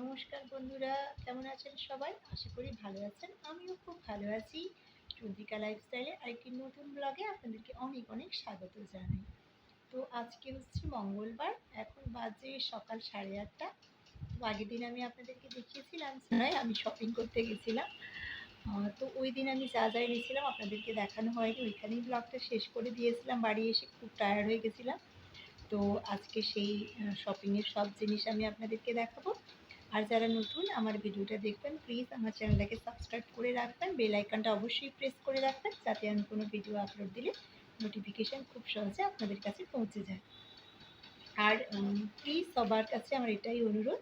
নমস্কার বন্ধুরা, কেমন আছেন সবাই? আশা করি ভালো আছেন। আমিও খুব ভালো আছি। চন্দ্রিকা লাইফস্টাইলে আরেকটি নতুন ব্লগে আপনাদেরকে অনেক অনেক স্বাগত জানাই। তো আজকে হচ্ছে মঙ্গলবার, এখন বাজে সকাল সাড়ে আটটা। তো আগের দিন আমি আপনাদেরকে দেখিয়েছিলাম নয় আমি শপিং করতে গেছিলাম। তো ওই দিন আমি যা যা এনেছিলাম আপনাদেরকে দেখানো হয়নি। ওইখানেই ব্লগটা শেষ করে দিয়েছিলাম। বাড়ি এসে খুব টায়ার্ড হয়ে গেছিলাম। তো আজকে সেই শপিংয়ের সব জিনিস আমি আপনাদেরকে দেখাবো। আর যারা নতুন, আমার ভিডিওটা দেখবেন প্লিজ আমার চ্যানেলটাকে সাবস্ক্রাইব করে রাখবেন বেল অবশ্যই প্রেস করে রাখবেন, যাতে আমি কোনো ভিডিও আপলোড দিলে নোটিফিকেশান খুব সহজে আপনাদের কাছে পৌঁছে যায়। আর প্লিজ সবার কাছে আমার এটাই অনুরোধ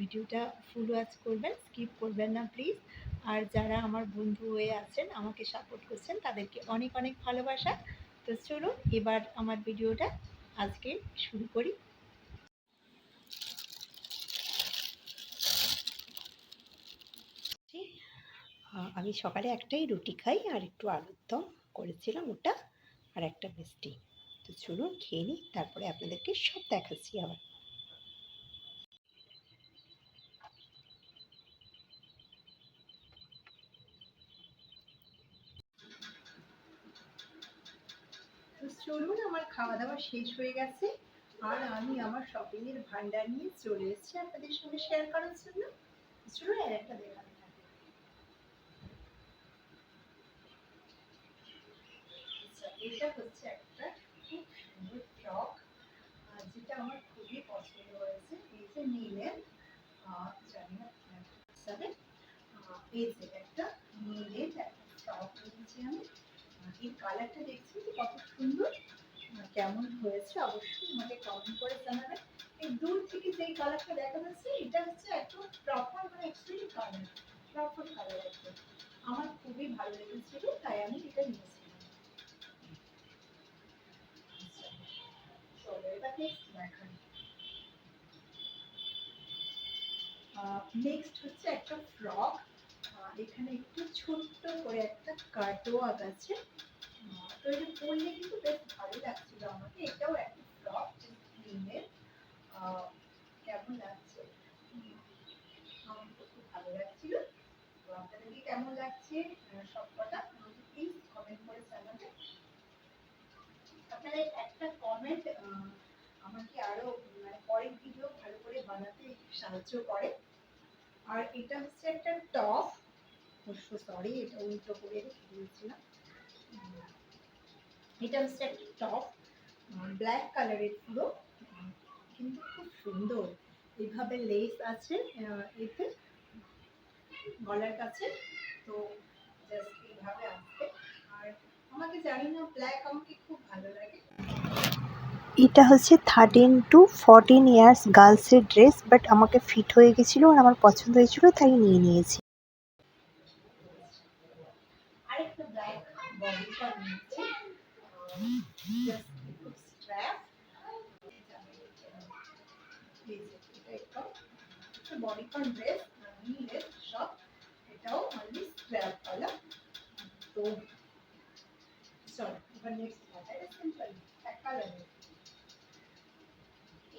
ভিডিওটা ফুল ওয়াচ করবেন স্কিপ করবেন না প্লিজ আর যারা আমার বন্ধু হয়ে আছেন, আমাকে সাপোর্ট করছেন, তাদেরকে অনেক অনেক ভালোবাসা। তো চলুন, এবার আমার ভিডিওটা আজকে শুরু করি। আমি সকালে একটাই রুটি খাই আর একটু আলুর দম করেছিলাম ওটা আর একটা মিষ্টি। তো চলুন খেয়ে নিই, তারপরে আপনাদেরকে সব দেখাচ্ছি আবার। চলুন, আমার খাওয়া দাওয়া শেষ হয়ে গেছে আর আমি আমার শপিংয়ের ভান্ডার নিয়ে চলে এসেছি আপনাদের সঙ্গে শেয়ার করার জন্য। চলুন, আর একটা দেখাতে থাকি আচ্ছা, এটা হচ্ছে একটা খুব সুন্দর ফ্রক যেটা আমার খুবই পছন্দ হয়েছে। এই যে নীলের জানি না হিসাবে এই যে একটা নীলের একটা ফ্রক নিয়েছি আমি। এই কালারটা দেখছি যে কত সুন্দর কেমন হয়েছে অবশ্যই আমাকে কমেন্ট করে জানাবেন। এই দূর থেকে যে কালারটা দেখা যাচ্ছে এটা হচ্ছে একদম প্রপার মানে অ্যাকচুয়ালি কালার প্রপার কালার একদম আমার খুবই ভালো লেগেছিল, তাই আমি এটা নিয়েছিলাম নেক্সট হচ্ছে একটা ফ্রক এখানে একটু ছোট্ট করে একটা কাটওয়ার্ক আছে তো এটা পরলে কিন্তু বেশ ভালো লাগছিল আমাকে। এটাও একটা ফ্রক ক্রিমের কেমন লাগছে? আমার খুব ভালো লাগছিল। তো আপনাদেরকে কেমন লাগছে? সব কটা আমাকে প্লিজ কমেন্ট করে জানাবেন। আপনাদের একটা কমেন্ট আমাকে আরও মানে পরের ভিডিও ভালো করে বানাতে সাহায্য করে। আর এটা হচ্ছে একটা টপ অবশ্য সরি এটা উল্টো করে রেখে দিয়েছিলাম। এটা হচ্ছে একটা টপ ব্ল্যাক কালারের পুরো। কিন্তু খুব সুন্দর। এইভাবে লেস আছে এতে, গলার কাছে। তো জাস্ট এইভাবে আসবে আর আমাকে জানি না ব্ল্যাক আমাকে খুব ভালো লাগে। এটা হচ্ছে থার্টিন টু ফোরটিন ইয়ার্স গার্লসের ড্রেস বাট আমাকে ফিট হয়ে গেছিল আর আমার পছন্দ হয়েছিল, তাই নিয়ে নিয়েছি।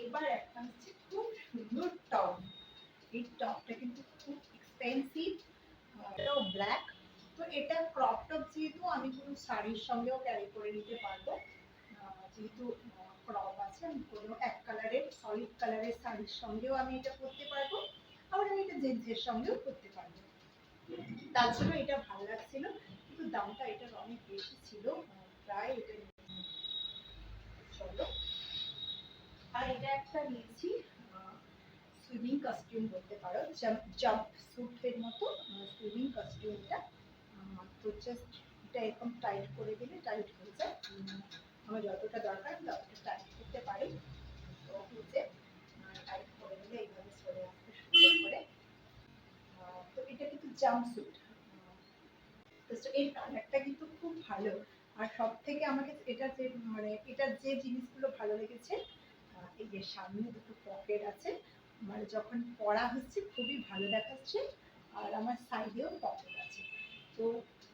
এবার একটা হচ্ছে খুব সুন্দর টপ এই টপটা কিন্তু খুব এক্সপেন্সিভ এটাও ব্ল্যাক তো এটা ক্রপ টপ যেহেতু আমি কোনো শাড়ির সঙ্গেও ক্যারি করে নিতে পারব। যেহেতু ক্রপ আছে, আমি কোনো এক কালারের সলিড কালারের শাড়ির সঙ্গেও আমি এটা পরতে পারব। আবার আমি এটা জেন্টসের সঙ্গেও পরতে পারব। তার জন্য এটা ভালো লাগছিল, কিন্তু দামটা এটার অনেক বেশি ছিল প্রায় এটা চলো আর এটা একটা নিয়েছি সুইমিং কস্টিউম বলতে পারো জাম্প জাম্প স্যুটের মতো সুইমিং কস্টিউমটা তো জাস্ট এটা এরকম টাইট করে দিলে টাইট হয়ে যায়। আমার যতটা দরকার ততটা টাইট করতে পারি। তো হচ্ছে টাইট করে দিলে এইভাবে চলে আসতে সুন্দর করে। তো এটা কিন্তু জাম্প স্যুট তো এর কালারটা কিন্তু খুব ভালো। আর সব থেকে আমাকে এটা যে মানে এটার যে জিনিসগুলো ভালো লেগেছে এই যে সামনে দুটো পকেট আছে মানে যখন পরা হচ্ছে খুবই ভালো দেখাচ্ছে, আর আমার সাইডেও পকেট আছে। তো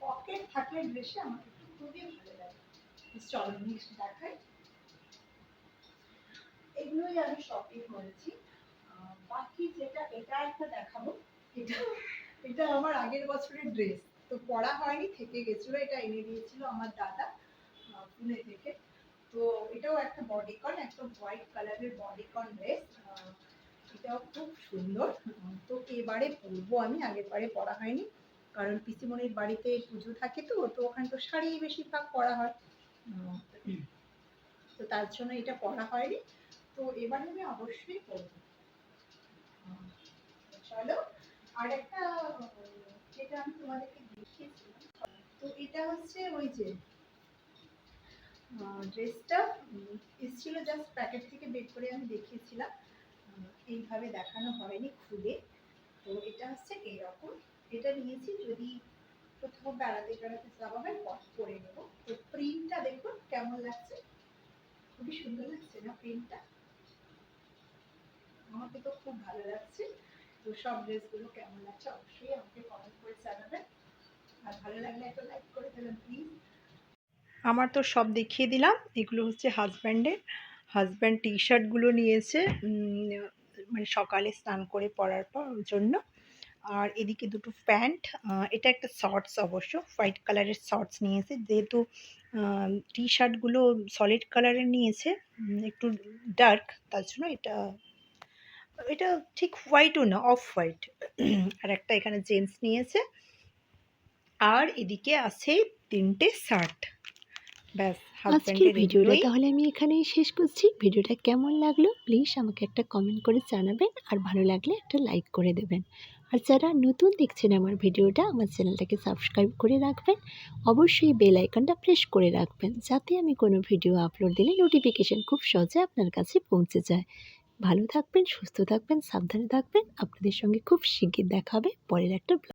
পকেট থাকলে ড্রেসে আমার একটু খুবই ভালো লাগে। চল নেক্সট এগুলোই আমি শপিং করেছি। বাকি যেটা, এটা একটা দেখাবো। এটা এটা আমার আগের বছরের ড্রেস তো পরা হয়নি, থেকে গেছিল, এটা এনে দিয়েছিল আমার দাদা পুনে থেকে। তো এটাও একটা বডিকন একটা হোয়াইট কালারের বডিকন ড্রেস এটাও খুব সুন্দর। তো এবারে পরবো আমি, আগের বারে পরা হয়নি, কারণ পিসিমণির বাড়িতে পুজো থাকে তো তো ওখানে তো শাড়ি বেশিরভাগ পরা হয়। তো তার জন্য এটা পরা হয়নি। তো এবারে আমি অবশ্যই পরবো। চলো আর একটা যেটা আমি তোমাদেরকে দেখিয়েছিলাম, তো এটা হচ্ছে ওই যে ড্রেসটা এসেছিল জাস্ট প্যাকেট থেকে বের করে আমি দেখিয়েছিলাম। এইভাবে দেখানো হয়নি খুলে। তো এটা হচ্ছে এইরকম এটা নিয়েছি যদি কোথাও বেড়াতে বেড়াতে যাওয়া হয়, পট করে নেব। তো প্রিন্টটা দেখুন কেমন লাগছে। খুবই সুন্দর লাগছে না প্রিন্টটা আমাকে তো খুব ভালো লাগছে। তো সব ড্রেসগুলো কেমন লাগছে অবশ্যই আমাকে কমেন্ট করে জানাবেন। আর ভালো লাগলে একটা লাইক করে দেবেন প্লিজ আমার তো সব দেখিয়ে দিলাম। এগুলো হচ্ছে হাজব্যান্ডের হাজব্যান্ড টি শার্টগুলো নিয়েছে মানে সকালে স্নান করে পরার পর জন্য। আর এদিকে দুটো প্যান্ট এটা একটা শর্টস অবশ্য হোয়াইট কালারের শর্টস নিয়েছে। যেহেতু টি শার্টগুলো সলিড কালারের নিয়েছে একটু ডার্ক তার জন্য এটা এটা ঠিক হোয়াইটও না অফ হোয়াইট আর একটা এখানে জেন্টস নিয়েছে। আর এদিকে আছে তিনটে শার্ট ব্যাস আজকের ভিডিওটা তাহলে আমি এখানেই শেষ করছি। ভিডিওটা কেমন লাগল প্লিজ আমাকে একটা কমেন্ট করে জানাবেন আর ভালো লাগলে একটা লাইক করে দেবেন। আর যারা নতুন দেখছেন আমার ভিডিওটা আমার চ্যানেলটাকে সাবস্ক্রাইব করে রাখবেন। অবশ্যই বেল আইকনটা প্রেস করে রাখবেন যাতে আমি কোনো ভিডিও আপলোড দিলে নোটিফিকেশন খুব সহজে আপনার কাছে পৌঁছে যায়। ভালো থাকবেন সুস্থ থাকবেন সাবধানে থাকবেন। আপনাদের সঙ্গে খুব শিগগির দেখা হবে। পরের একটা